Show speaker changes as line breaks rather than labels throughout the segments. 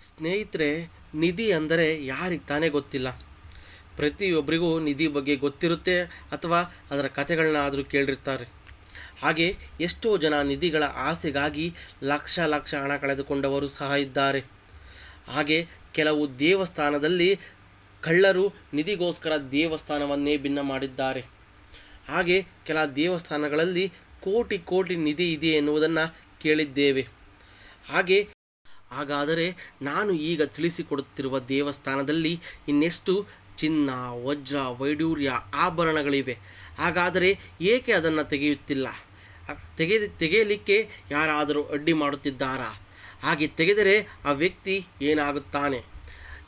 ಸ್ನೇಹಿತರೆ, ನಿಧಿ ಅಂದರೆ ಯಾರಿಗೆ ತಾನೇ ಗೊತ್ತಿಲ್ಲ. ಪ್ರತಿಯೊಬ್ಬರಿಗೂ ನಿಧಿ ಬಗ್ಗೆ ಗೊತ್ತಿರುತ್ತೆ ಅಥವಾ ಅದರ ಕಥೆಗಳನ್ನ ಆದರೂ ಕೇಳಿರ್ತಾರೆ. ಹಾಗೆ ಎಷ್ಟೋ ಜನ ನಿಧಿಗಳ ಆಸೆಗಾಗಿ ಲಕ್ಷ ಲಕ್ಷ ಹಣ ಕಳೆದುಕೊಂಡವರು ಸಹ ಇದ್ದಾರೆ. ಹಾಗೆ ಕೆಲವು ದೇವಸ್ಥಾನದಲ್ಲಿ ಕಳ್ಳರು ನಿಧಿಗೋಸ್ಕರ ದೇವಸ್ಥಾನವನ್ನೇ ಭಿನ್ನ ಮಾಡಿದ್ದಾರೆ. ಹಾಗೆ ಕೆಲ ದೇವಸ್ಥಾನಗಳಲ್ಲಿ ಕೋಟಿ ಕೋಟಿ ನಿಧಿ ಇದೆ ಎನ್ನುವುದನ್ನು ಕೇಳಿದ್ದೇವೆ. ಹಾಗೆ ಹಾಗಾದರೆ ನಾನು ಈಗ ತಿಳಿಸಿಕೊಡುತ್ತಿರುವ ದೇವಸ್ಥಾನದಲ್ಲಿ ಇನ್ನೆಷ್ಟು ಚಿನ್ನ, ವಜ್ರ, ವೈಡೂರ್ಯ ಆಭರಣಗಳಿವೆ. ಹಾಗಾದರೆ ಏಕೆ ಅದನ್ನು ತೆಗೆಯುತ್ತಿಲ್ಲ? ತೆಗೆ ತೆಗೆಯಲಿಕ್ಕೆ ಯಾರಾದರೂ ಅಡ್ಡಿ ಮಾಡುತ್ತಿದ್ದಾರಾ? ಹಾಗೆ ತೆಗೆದರೆ ಆ ವ್ಯಕ್ತಿ ಏನಾಗುತ್ತಾನೆ?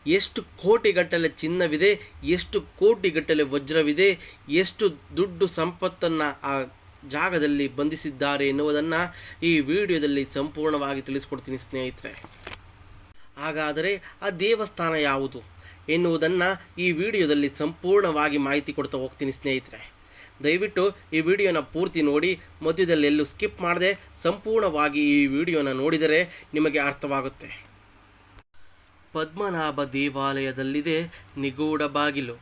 ಎಷ್ಟು ಕೋಟಿಗಟ್ಟಲೆ ಚಿನ್ನವಿದೆ, ಎಷ್ಟು ಕೋಟಿಗಟ್ಟಲೆ ವಜ್ರವಿದೆ, ಎಷ್ಟು ದುಡ್ಡು ಸಂಪತ್ತನ್ನು ಆ ಜಾಗದಲ್ಲಿ ಬಂಧಿಸಿದ್ದಾರೆ ಎನ್ನುವುದನ್ನು ಈ ವಿಡಿಯೋದಲ್ಲಿ ಸಂಪೂರ್ಣವಾಗಿ ತಿಳಿಸ್ಕೊಡ್ತೀನಿ ಸ್ನೇಹಿತರೆ. ಹಾಗಾದರೆ ಆ ದೇವಸ್ಥಾನ ಯಾವುದು ಎನ್ನುವುದನ್ನು ಈ ವಿಡಿಯೋದಲ್ಲಿ ಸಂಪೂರ್ಣವಾಗಿ ಮಾಹಿತಿ ಕೊಡ್ತಾ ಹೋಗ್ತೀನಿ ಸ್ನೇಹಿತರೆ. ದಯವಿಟ್ಟು ಈ ವಿಡಿಯೋನ ಪೂರ್ತಿ ನೋಡಿ, ಮಧ್ಯದಲ್ಲಿ ಎಲ್ಲೂ ಸ್ಕಿಪ್ ಮಾಡದೆ ಸಂಪೂರ್ಣವಾಗಿ ಈ ವಿಡಿಯೋನ ನೋಡಿದರೆ ನಿಮಗೆ ಅರ್ಥವಾಗುತ್ತೆ. ಪದ್ಮನಾಭ ದೇವಾಲಯದಲ್ಲಿದೆ ನಿಗೂಢ ಬಾಗಿಲು.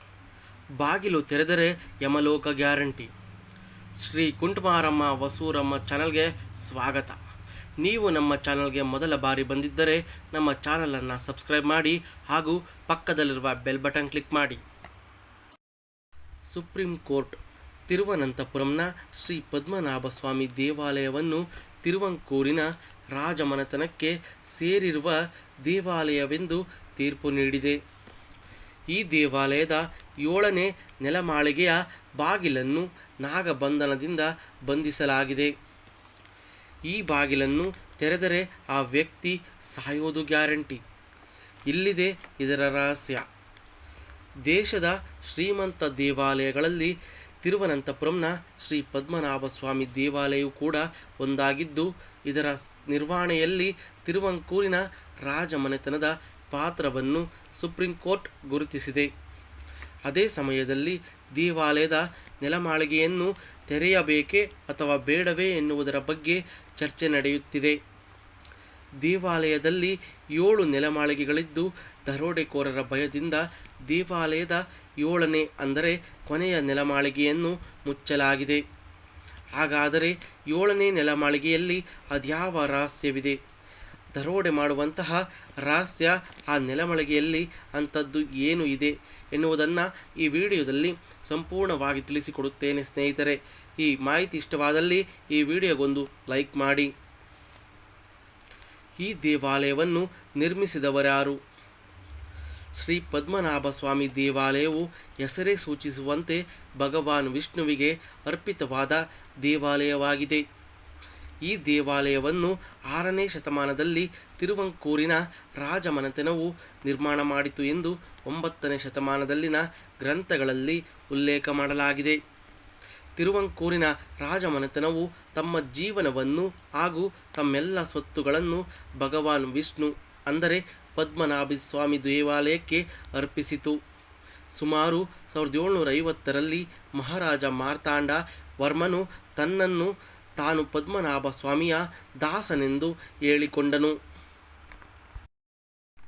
ಬಾಗಿಲು ತೆರೆದರೆ ಯಮಲೋಕ ಗ್ಯಾರಂಟಿ. ಶ್ರೀ ಕುಂಟುಮಾರಮ್ಮ ವಸೂರಮ್ಮ ಚಾನಲ್ಗೆ ಸ್ವಾಗತ. ನೀವು ನಮ್ಮ ಚಾನಲ್ಗೆ ಮೊದಲ ಬಾರಿ ಬಂದಿದ್ದರೆ ನಮ್ಮ ಚಾನಲನ್ನು ಸಬ್ಸ್ಕ್ರೈಬ್ ಮಾಡಿ ಹಾಗೂ ಪಕ್ಕದಲ್ಲಿರುವ ಬೆಲ್ ಬಟನ್ ಕ್ಲಿಕ್ ಮಾಡಿ. ಸುಪ್ರೀಂ ಕೋರ್ಟ್ ತಿರುವನಂತಪುರಂನ ಶ್ರೀ ಪದ್ಮನಾಭ ಸ್ವಾಮಿ ದೇವಾಲಯವನ್ನು ತಿರುವಂಕೂರಿನ ರಾಜಮನೆತನಕ್ಕೆ ಸೇರಿರುವ ದೇವಾಲಯವೆಂದು ತೀರ್ಪು ನೀಡಿದೆ. ಈ ದೇವಾಲಯದ ಏಳನೇ ನೆಲಮಾಳಿಗೆಯ ಬಾಗಿಲನ್ನು ನಾಗಬಂಧನದಿಂದ ಬಂಧಿಸಲಾಗಿದೆ. ಈ ಬಾಗಿಲನ್ನು ತೆರೆದರೆ ಆ ವ್ಯಕ್ತಿ ಸಾಯೋದು ಗ್ಯಾರಂಟಿ. ಇಲ್ಲಿದೆ ಇದರ ರಹಸ್ಯ. ದೇಶದ ಶ್ರೀಮಂತ ದೇವಾಲಯಗಳಲ್ಲಿ ತಿರುವನಂತಪುರಂನ ಶ್ರೀ ಪದ್ಮನಾಭ ಸ್ವಾಮಿ ದೇವಾಲಯವು ಕೂಡ ಒಂದಾಗಿದ್ದು, ಇದರ ನಿರ್ವಹಣೆಯಲ್ಲಿ ತಿರುವಂಕೂರಿನ ರಾಜಮನೆತನದ ಪಾತ್ರವನ್ನು ಸುಪ್ರೀಂ ಕೋರ್ಟ್ ಗುರುತಿಸಿದೆ. ಅದೇ ಸಮಯದಲ್ಲಿ ದೇವಾಲಯದ ನೆಲಮಾಳಿಗೆಯನ್ನು ತೆರೆಯಬೇಕೇ ಅಥವಾ ಬೇಡವೇ ಎನ್ನುವುದರ ಬಗ್ಗೆ ಚರ್ಚೆ ನಡೆಯುತ್ತಿದೆ. ದೇವಾಲಯದಲ್ಲಿ ಏಳು ನೆಲಮಾಳಿಗೆಗಳಿದ್ದು, ದರೋಡೆಕೋರರ ಭಯದಿಂದ ದೇವಾಲಯದ ಏಳನೇ, ಅಂದರೆ ಕೊನೆಯ ನೆಲಮಾಳಿಗೆಯನ್ನು ಮುಚ್ಚಲಾಗಿದೆ. ಹಾಗಾದರೆ ಏಳನೇ ನೆಲಮಾಳಿಗೆಯಲ್ಲಿ ಅದ್ಯಾವ ರಹಸ್ಯವಿದೆ? ದರೋಡೆ ಮಾಡುವಂತಹ ರಹಸ್ಯ ಆ ನೆಲಮಾಳಿಗೆಯಲ್ಲಿ ಅಂಥದ್ದು ಏನು ಇದೆ ಎನ್ನುವುದನ್ನು ಈ ವಿಡಿಯೋದಲ್ಲಿ ಸಂಪೂರ್ಣವಾಗಿ ತಿಳಿಸಿಕೊಡುತ್ತೇನೆ ಸ್ನೇಹಿತರೆ. ಈ ಮಾಹಿತಿ ಇಷ್ಟವಾದಲ್ಲಿ ಈ ವಿಡಿಯೋಗೊಂದು ಲೈಕ್ ಮಾಡಿ. ಈ ದೇವಾಲಯವನ್ನು ನಿರ್ಮಿಸಿದವರಾರು. ಶ್ರೀ ಪದ್ಮನಾಭ ಸ್ವಾಮಿ ದೇವಾಲಯವು ಹೆಸರೇ ಸೂಚಿಸುವಂತೆ ಭಗವಾನ್ ವಿಷ್ಣುವಿಗೆ ಅರ್ಪಿತವಾದ ದೇವಾಲಯವಾಗಿದೆ. ಈ ದೇವಾಲಯವನ್ನು ಆರನೇ ಶತಮಾನದಲ್ಲಿ ತಿರುವಂಕೂರಿನ ರಾಜಮನೆತನವು ನಿರ್ಮಾಣ ಮಾಡಿತು ಎಂದು ಒಂಬತ್ತನೇ ಶತಮಾನದಲ್ಲಿನ ಗ್ರಂಥಗಳಲ್ಲಿ ಉಲ್ಲೇಖ ಮಾಡಲಾಗಿದೆ. ತಿರುವಂಕೂರಿನ ರಾಜಮನೆತನವು ತಮ್ಮ ಜೀವನವನ್ನು ಹಾಗೂ ತಮ್ಮೆಲ್ಲ ಸ್ವತ್ತುಗಳನ್ನು ಭಗವಾನ್ ವಿಷ್ಣು, ಅಂದರೆ ಪದ್ಮನಾಭಿ ಸ್ವಾಮಿ ದೇವಾಲಯಕ್ಕೆ ಅರ್ಪಿಸಿತು. ಸುಮಾರು ಸಾವಿರದ ಏಳ್ನೂರ ಐವತ್ತರಲ್ಲಿ ಮಹಾರಾಜ ಮಾರ್ತಾಂಡ ವರ್ಮನು ತನ್ನನ್ನು ತಾನು ಪದ್ಮನಾಭ ಸ್ವಾಮಿಯ ದಾಸನೆಂದು ಹೇಳಿಕೊಂಡನು.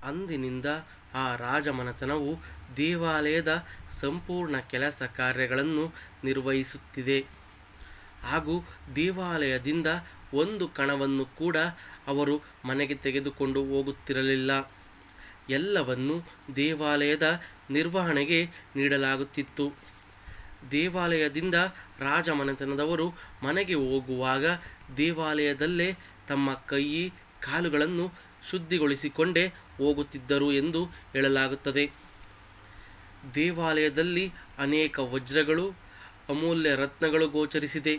ಅಂದಿನಿಂದ ಆ ರಾಜಮನೆತನವು ದೇವಾಲಯದ ಸಂಪೂರ್ಣ ಕೆಲಸ ಕಾರ್ಯಗಳನ್ನು ನಿರ್ವಹಿಸುತ್ತಿದೆ. ಹಾಗೂ ದೇವಾಲಯದಿಂದ ಒಂದು ಕಣವನ್ನು ಕೂಡ ಅವರು ಮನೆಗೆ ತೆಗೆದುಕೊಂಡು ಹೋಗುತ್ತಿರಲಿಲ್ಲ. ಎಲ್ಲವನ್ನು ದೇವಾಲಯದ ನಿರ್ವಹಣೆಗೆ ನೀಡಲಾಗುತ್ತಿತ್ತು. ದೇವಾಲಯದಿಂದ ರಾಜಮನೆತನದವರು ಮನೆಗೆ ಹೋಗುವಾಗ ದೇವಾಲಯದಲ್ಲೇ ತಮ್ಮ ಕೈ, ಕಾಲುಗಳನ್ನು ಶುದ್ಧಿಗೊಳಿಸಿಕೊಂಡೇ ಹೋಗುತ್ತಿದ್ದರು ಎಂದು ಹೇಳಲಾಗುತ್ತದೆ. ದೇವಾಲಯದಲ್ಲಿ ಅನೇಕ ವಜ್ರಗಳು, ಅಮೂಲ್ಯ ರತ್ನಗಳು ಗೋಚರಿಸಿದೆ.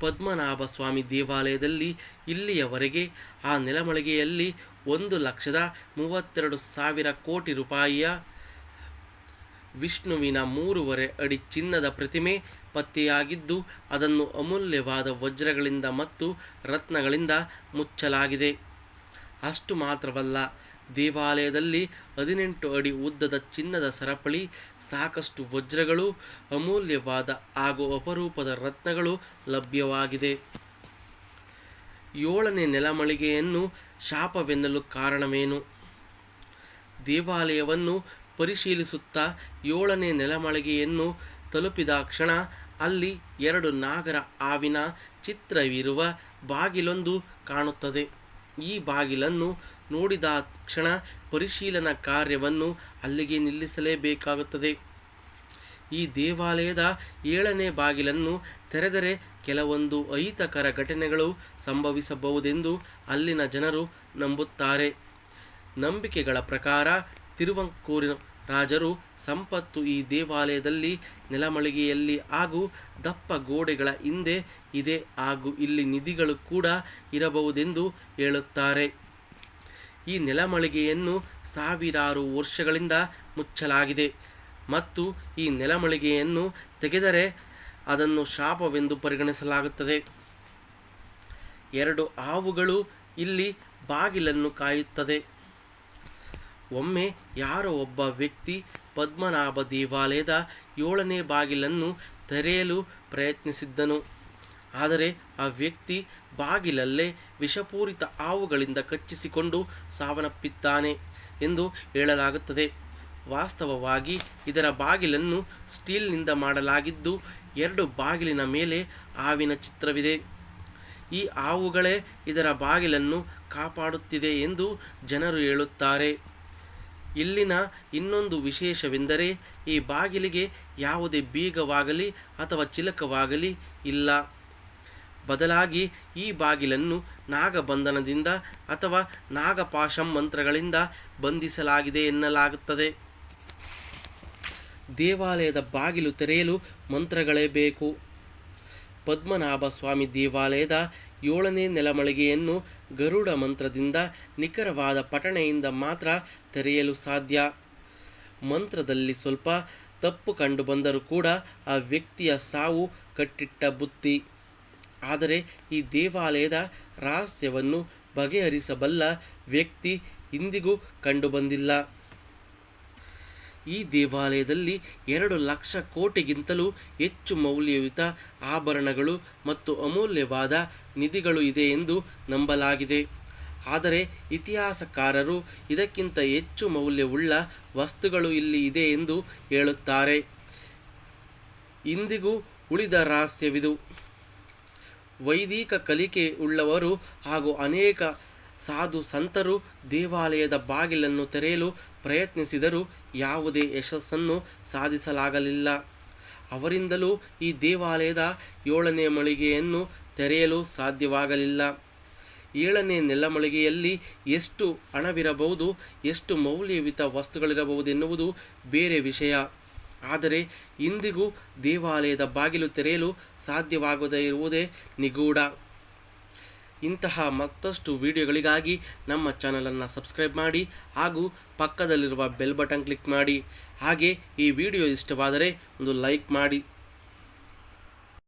ಪದ್ಮನಾಭ ಸ್ವಾಮಿ ದೇವಾಲಯದಲ್ಲಿ ಇಲ್ಲಿಯವರೆಗೆ ಆ ನೆಲಮಳಿಗೆಯಲ್ಲಿ ಒಂದು ಲಕ್ಷದ ಮೂವತ್ತೆರಡು ಸಾವಿರ ಕೋಟಿ ರೂಪಾಯಿಯ ವಿಷ್ಣುವಿನ ಮೂರುವರೆ ಅಡಿ ಚಿನ್ನದ ಪ್ರತಿಮೆ ಪತ್ತೆಯಾಗಿದ್ದು ಅದನ್ನು ಅಮೂಲ್ಯವಾದ ವಜ್ರಗಳಿಂದ ಮತ್ತು ರತ್ನಗಳಿಂದ ಮುಚ್ಚಲಾಗಿದೆ. ಅಷ್ಟು ಮಾತ್ರವಲ್ಲ, ದೇವಾಲಯದಲ್ಲಿ ಹದಿನೆಂಟು ಅಡಿ ಉದ್ದದ ಚಿನ್ನದ ಸರಪಳಿ, ಸಾಕಷ್ಟು ವಜ್ರಗಳು, ಅಮೂಲ್ಯವಾದ ಹಾಗೂ ಅಪರೂಪದ ರತ್ನಗಳು ಲಭ್ಯವಾಗಿದೆ. ಏಳನೇ ನೆಲಮಳಿಗೆಯನ್ನು ಶಾಪವೆನ್ನಲು ಕಾರಣವೇನು? ದೇವಾಲಯವನ್ನು ಪರಿಶೀಲಿಸುತ್ತಾ ಏಳನೇ ನೆಲಮಳಿಗೆಯನ್ನು ತಲುಪಿದ ಕ್ಷಣ ಅಲ್ಲಿ ಎರಡು ನಾಗರ ಆವಿನ ಚಿತ್ರವಿರುವ ಬಾಗಿಲೊಂದು ಕಾಣುತ್ತದೆ. ಈ ಬಾಗಿಲನ್ನು ನೋಡಿದ ಕ್ಷಣ ಪರಿಶೀಲನಾ ಕಾರ್ಯವನ್ನು ಅಲ್ಲಿಗೆ ನಿಲ್ಲಿಸಲೇಬೇಕಾಗುತ್ತದೆ. ಈ ದೇವಾಲಯದ ಏಳನೇ ಬಾಗಿಲನ್ನು ತೆರೆದರೆ ಕೆಲವೊಂದು ಅಹಿತಕರ ಘಟನೆಗಳು ಸಂಭವಿಸಬಹುದೆಂದು ಅಲ್ಲಿನ ಜನರು ನಂಬುತ್ತಾರೆ. ನಂಬಿಕೆಗಳ ಪ್ರಕಾರ ತಿರುವಂಕೂರಿನ ರಾಜರು ಸಂಪತ್ತು ಈ ದೇವಾಲಯದಲ್ಲಿ ನೆಲಮಳಿಗೆಯಲ್ಲಿ ಹಾಗೂ ದಪ್ಪ ಗೋಡೆಗಳ ಹಿಂದೆ ಇದೆ ಹಾಗೂ ಇಲ್ಲಿ ನಿಧಿಗಳು ಕೂಡ ಇರಬಹುದೆಂದು ಹೇಳುತ್ತಾರೆ. ಈ ನೆಲಮಳಿಗೆಯನ್ನು ಸಾವಿರಾರು ವರ್ಷಗಳಿಂದ ಮುಚ್ಚಲಾಗಿದೆ ಮತ್ತು ಈ ನೆಲಮಳಿಗೆಯನ್ನು ತೆಗೆದರೆ ಅದನ್ನು ಶಾಪವೆಂದು ಪರಿಗಣಿಸಲಾಗುತ್ತದೆ. ಎರಡು ಹಾವುಗಳು ಇಲ್ಲಿ ಬಾಗಿಲನ್ನು ಕಾಯುತ್ತದೆ. ಒಮ್ಮೆ ಯಾರೋ ಒಬ್ಬ ವ್ಯಕ್ತಿ ಪದ್ಮನಾಭ ದೇವಾಲಯದ ಏಳನೇ ಬಾಗಿಲನ್ನು ತೆರೆಯಲು ಪ್ರಯತ್ನಿಸಿದ್ದನು. ಆದರೆ ಆ ವ್ಯಕ್ತಿ ಬಾಗಿಲಲ್ಲೇ ವಿಷಪೂರಿತ ಹಾವುಗಳಿಂದ ಕಚ್ಚಿಸಿಕೊಂಡು ಸಾವನ್ನಪ್ಪಿದ್ದಾನೆ ಎಂದು ಹೇಳಲಾಗುತ್ತದೆ. ವಾಸ್ತವವಾಗಿ ಇದರ ಬಾಗಿಲನ್ನು ಸ್ಟೀಲ್ನಿಂದ ಮಾಡಲಾಗಿದ್ದು, ಎರಡು ಬಾಗಿಲಿನ ಮೇಲೆ ಹಾವಿನ ಚಿತ್ರವಿದೆ. ಈ ಹಾವುಗಳೇ ಇದರ ಬಾಗಿಲನ್ನು ಕಾಪಾಡುತ್ತಿದೆ ಎಂದು ಜನರು ಹೇಳುತ್ತಾರೆ. ಇಲ್ಲಿನ ಇನ್ನೊಂದು ವಿಶೇಷವೆಂದರೆ ಈ ಬಾಗಿಲಿಗೆ ಯಾವುದೇ ಬೀಗವಾಗಲಿ ಅಥವಾ ಚಿಲಕವಾಗಲಿ ಇಲ್ಲ. ಬದಲಾಗಿ ಈ ಬಾಗಿಲನ್ನು ನಾಗಬಂಧನದಿಂದ ಅಥವಾ ನಾಗಪಾಶಂ ಮಂತ್ರಗಳಿಂದ ಬಂಧಿಸಲಾಗಿದೆ ಎನ್ನಲಾಗುತ್ತದೆ. ದೇವಾಲಯದ ಬಾಗಿಲು ತೆರೆಯಲು ಮಂತ್ರಗಳೇ ಬೇಕು. ಪದ್ಮನಾಭ ಸ್ವಾಮಿ ದೇವಾಲಯದ ಏಳನೇ ನೆಲಮಳಿಗೆಯನ್ನು ಗರುಡ ಮಂತ್ರದಿಂದ ನಿಖರವಾದ ಪಠಣೆಯಿಂದ ಮಾತ್ರ ತೆರೆಯಲು ಸಾಧ್ಯ. ಮಂತ್ರದಲ್ಲಿ ಸ್ವಲ್ಪ ತಪ್ಪು ಕಂಡು ಬಂದರೂ ಕೂಡ ಆ ವ್ಯಕ್ತಿಯ ಸಾವು ಕಟ್ಟಿಟ್ಟ ಬುತ್ತಿ ಆದರೆ ಈ ದೇವಾಲಯದ ರಹಸ್ಯವನ್ನು ಬಗೆಹರಿಸಬಲ್ಲ ವ್ಯಕ್ತಿ ಇಂದಿಗೂ ಕಂಡುಬಂದಿಲ್ಲ ಈ ದೇವಾಲಯದಲ್ಲಿ ಎರಡು ಲಕ್ಷ ಕೋಟಿಗಿಂತಲೂ ಹೆಚ್ಚು ಮೌಲ್ಯಯುತ ಆಭರಣಗಳು ಮತ್ತು ಅಮೂಲ್ಯವಾದ ನಿಧಿಗಳು ಇದೆ ಎಂದು ನಂಬಲಾಗಿದೆ. ಆದರೆ ಇತಿಹಾಸಕಾರರು ಇದಕ್ಕಿಂತ ಹೆಚ್ಚು ಮೌಲ್ಯವುಳ್ಳ ವಸ್ತುಗಳು ಇಲ್ಲಿ ಇದೆ ಎಂದು ಹೇಳುತ್ತಾರೆ. ಇಂದಿಗೂ ಉಳಿದ ರಹಸ್ಯವಿದು. ವೈದಿಕ ಕಲಿಕೆ ಉಳ್ಳವರು ಹಾಗೂ ಅನೇಕ ಸಾಧು ಸಂತರು ದೇವಾಲಯದ ಬಾಗಿಲನ್ನು ತೆರೆಯಲು ಪ್ರಯತ್ನಿಸಿದರೂ ಯಾವುದೇ ಯಶಸ್ಸನ್ನು ಸಾಧಿಸಲಾಗಲಿಲ್ಲ. ಅವರಿಂದಲೂ ಈ ದೇವಾಲಯದ ಏಳನೇ ಮಳಿಗೆಯನ್ನು ತೆರೆಯಲು ಸಾಧ್ಯವಾಗಲಿಲ್ಲ. ಏಳನೇ ನೆಲಮಳಿಗೆಯಲ್ಲಿ ಎಷ್ಟು ಹಣವಿರಬಹುದು, ಎಷ್ಟು ಮೌಲ್ಯಯುತ ವಸ್ತುಗಳಿರಬಹುದೆನ್ನುವುದು ಬೇರೆ ವಿಷಯ. ಆದರೆ ಇಂದಿಗೂ ದೇವಾಲಯದ ಬಾಗಿಲು ತೆರೆಯಲು ಸಾಧ್ಯವಾಗದೇ ಇರುವುದೇ ನಿಗೂಢ. ಇಂತಹ ಮತ್ತಷ್ಟು ವಿಡಿಯೋಗಳಿಗಾಗಿ ನಮ್ಮ ಚಾನಲನ್ನು ಸಬ್ಸ್ಕ್ರೈಬ್ ಮಾಡಿ ಹಾಗೂ ಪಕ್ಕದಲ್ಲಿರುವ ಬೆಲ್ ಬಟನ್ ಕ್ಲಿಕ್ ಮಾಡಿ. ಹಾಗೆ ಈ ವಿಡಿಯೋ ಇಷ್ಟವಾದರೆ ಒಂದು ಲೈಕ್ ಮಾಡಿ.